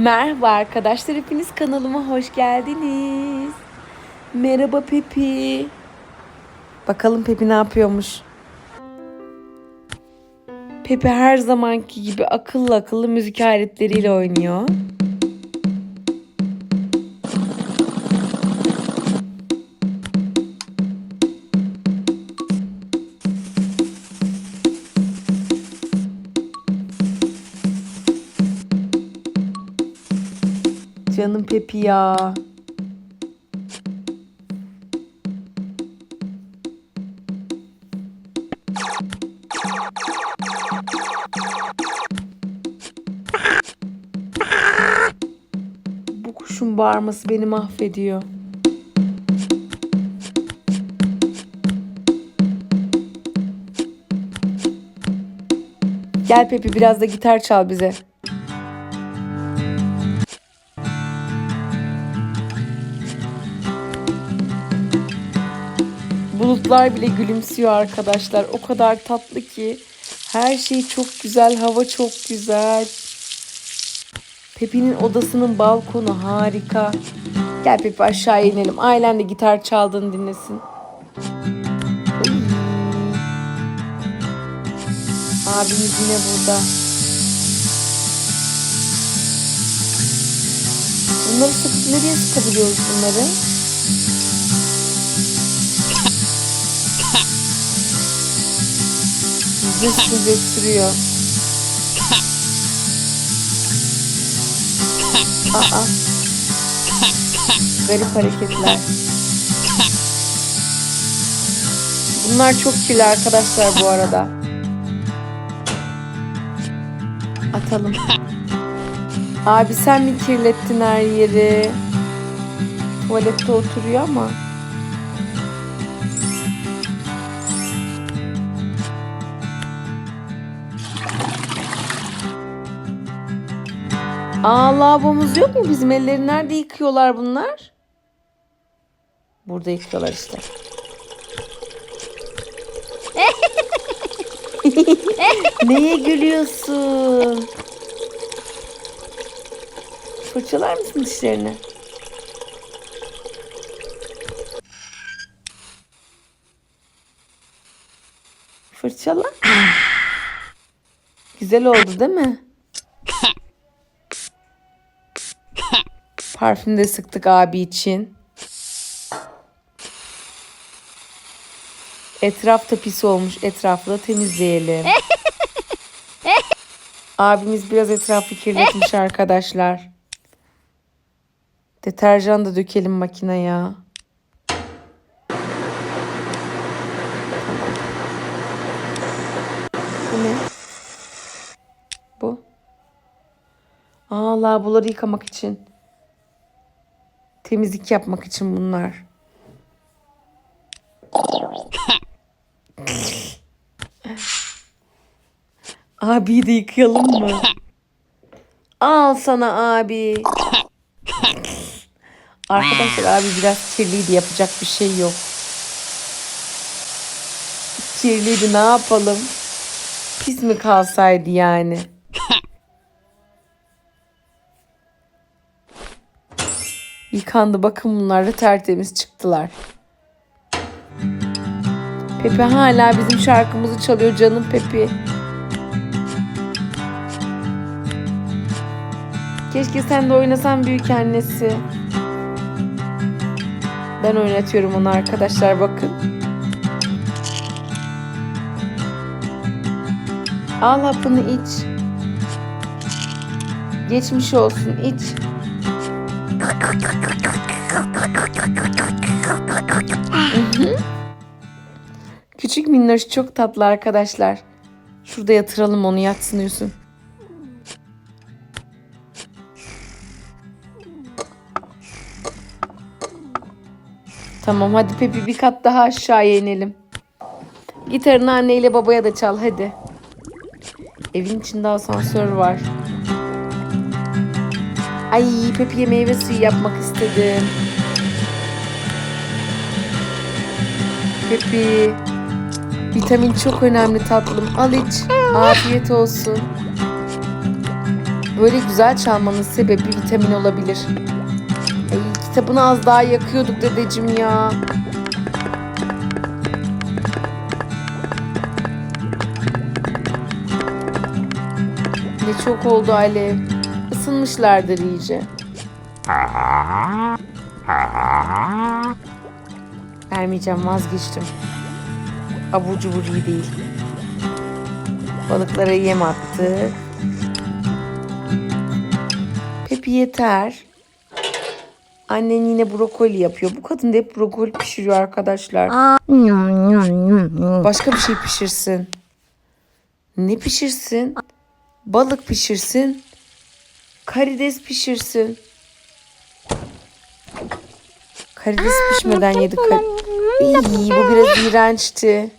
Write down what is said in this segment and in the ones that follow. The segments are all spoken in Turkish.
Merhaba arkadaşlar, hepiniz kanalıma hoş geldiniz. Merhaba Pepi. Bakalım Pepi ne yapıyormuş? Pepi her zamanki gibi akıllı akıllı müzik aletleriyle oynuyor. Canım Pepi ya. Bu kuşun bağırması beni mahvediyor. Gel Pepi biraz da gitar çal bize. Bulutlar bile gülümsüyor arkadaşlar. O kadar tatlı ki. Her şey çok güzel, hava çok güzel. Pepi'nin odasının balkonu harika. Gel Pepi aşağı inelim. Ailen de gitar çaldığını dinlesin. Abimiz yine burada. Bunları sıkıp nereye sıkabiliyoruz bunları? Sinek sürüyor. Aa. Garip hareketler. Bunlar çok kirli arkadaşlar bu arada. Atalım. Abi sen mi kirlettin her yeri? Tuvalette oturuyor ama. Aa lavabomuz yok mu? Bizim elleri nerede yıkıyorlar bunlar? Burada yıkıyorlar işte. Neye gülüyorsun? Fırçalar mısın dişlerini? Fırçala. Güzel oldu değil mi? Parfüm de sıktık abi için. Etraf da pis olmuş. Etrafı da temizleyelim. Abimiz biraz etrafı kirletmiş arkadaşlar. Deterjan da dökelim makineye. Bu ne? Bu. Aa lavaboları yıkamak için. Temizlik yapmak için bunlar. Abi de yıkayalım mı? Al sana abi. Arkadaşlar abi biraz kirliydi yapacak bir şey yok. Kirliydi ne yapalım? Pis mi kalsaydı yani? Yıkandı bakın bunlar da tertemiz çıktılar. Pepe hala bizim şarkımızı çalıyor canım Pepe. Keşke sen de oynasan büyük annesi. Ben oynatıyorum onu arkadaşlar bakın. Al hapını iç. Geçmiş olsun iç. Küçük minnoş çok tatlı arkadaşlar. Şurada yatıralım onu yatsın uyusun. Tamam hadi Pepi bir kat daha aşağıya inelim. Gitarını anneyle babaya da çal hadi. Evin içinde asansör var. Ay Pepi'ye meyve suyu yapmak istedim. Pepi. Vitamin çok önemli tatlım. Al iç. Afiyet olsun. Böyle güzel çalmanın sebebi vitamin olabilir. Ay, kitabını az daha yakıyorduk dedeciğim ya. Ne çok oldu alev. Isınmışlardır iyice. Vermeyeceğim vazgeçtim. Abur cubur iyi değil. Balıklara yem attık. Pepi yeter. Annen yine brokoli yapıyor. Bu kadın da hep brokoli pişiriyor arkadaşlar. Başka bir şey pişirsin. Ne pişirsin? Balık pişirsin. Karides pişirsin. Karides pişmeden yedik. İyi, bu biraz iğrençti.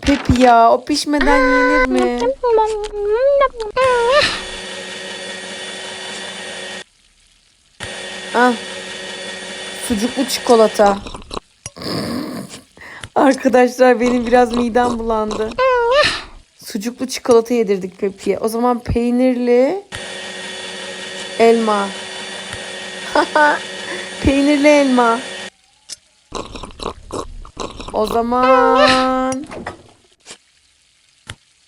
Pepi ya o pişmeden yenir mi? Ah. Sucuklu çikolata. Arkadaşlar benim biraz midem bulandı. Sucuklu çikolata yedirdik Pepi'ye. O zaman peynirli elma. peynirli elma. O zaman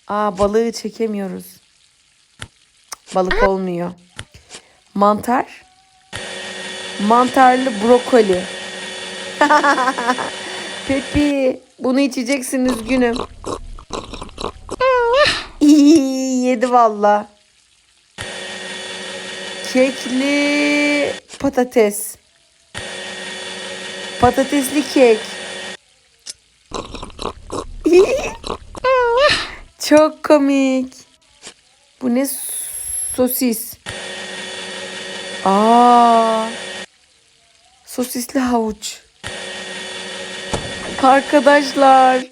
Aa balığı çekemiyoruz. Balık olmuyor. Mantar. Mantarlı brokoli. Pepi bunu içeceksin üzgünüm. İyi yedi valla. Kekli patates. Patatesli kek. Çok komik. Bu ne sosis? Aa. Sosisli havuç. Arkadaşlar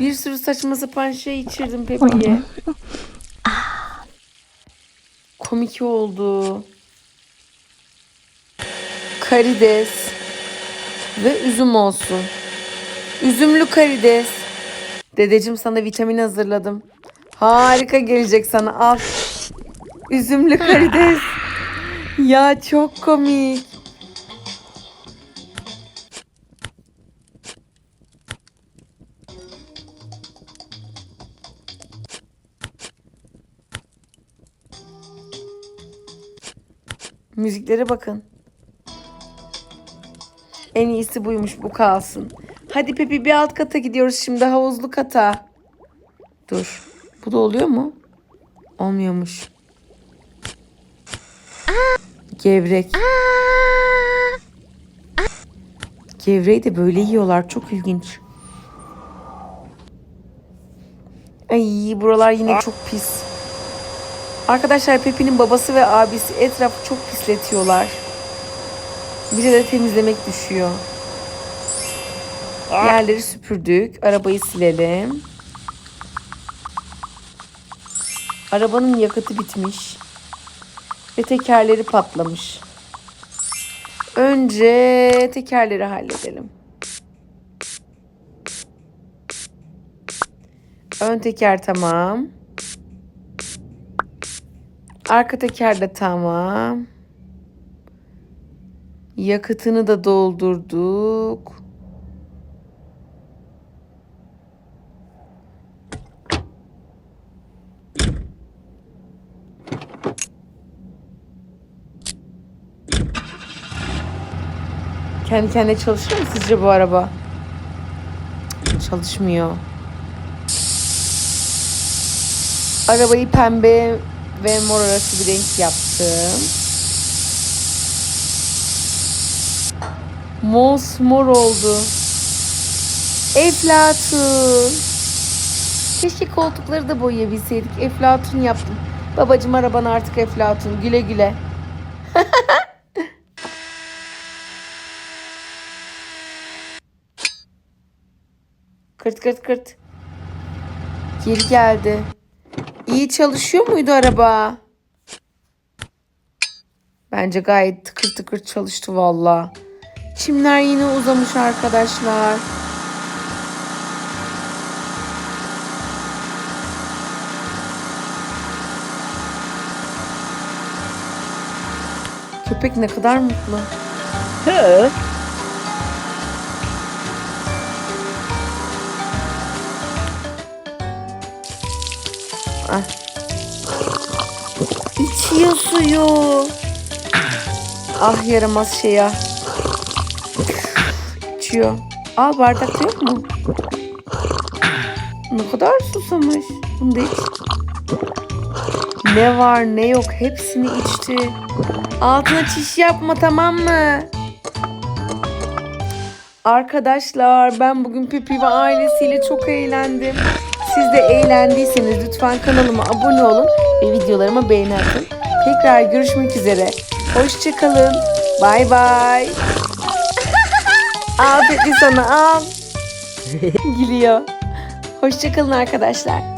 bir sürü saçma sapan şey içirdim Pepe'ye. Komik oldu. Karides ve üzüm olsun. Üzümlü karides. Dedeciğim sana vitamin hazırladım. Harika gelecek sana al. Üzümlü karides. Ya çok komik. Müziklere bakın. En iyisi buymuş bu kalsın. Hadi Pepi bir alt kata gidiyoruz şimdi havuzlu kata. Dur. Bu da oluyor mu? Olmuyormuş. Gevrek. Gevreği de böyle yiyorlar. Çok ilginç. Ay buralar yine çok pis. Arkadaşlar Pepi'nin babası ve abisi etrafı çok pisletiyorlar. Bize de temizlemek düşüyor. Yerleri süpürdük. Arabayı silelim. Arabanın yakıtı bitmiş. Ve tekerleri patlamış. Önce tekerleri halledelim. Ön teker tamam. Arka teker de tamam. Yakıtını da doldurduk. Kendi kendine çalışır mı sizce bu araba? Çalışmıyor. Arabayı pembe ve mor arası bir renk yaptım. Mosmor oldu. Eflatun. Keşke koltukları da boyayabilseydik. Eflatun yaptım. Babacım araban artık Eflatun. Güle güle. kırt kırt kırt. Geri geldi. İyi çalışıyor muydu araba? Bence gayet tıkır tıkır çalıştı valla. Çimler yine uzamış arkadaşlar. Köpek ne kadar mutlu. He. Ah. İçiyor suyu. Ah yaramaz şey ya. İçiyor. Al bardakta yok mu? Ne kadar susamış. Bunu da iç. Ne var ne yok hepsini içti. Altına çiş yapma tamam mı? Arkadaşlar ben bugün Pipi ve ailesiyle çok eğlendim. Siz de eğlendiyseniz lütfen kanalıma abone olun ve videolarıma beğeni atın. Tekrar görüşmek üzere. Hoşçakalın. Bay bay. Aferin sana al. Gülüyor. Hoşçakalın arkadaşlar.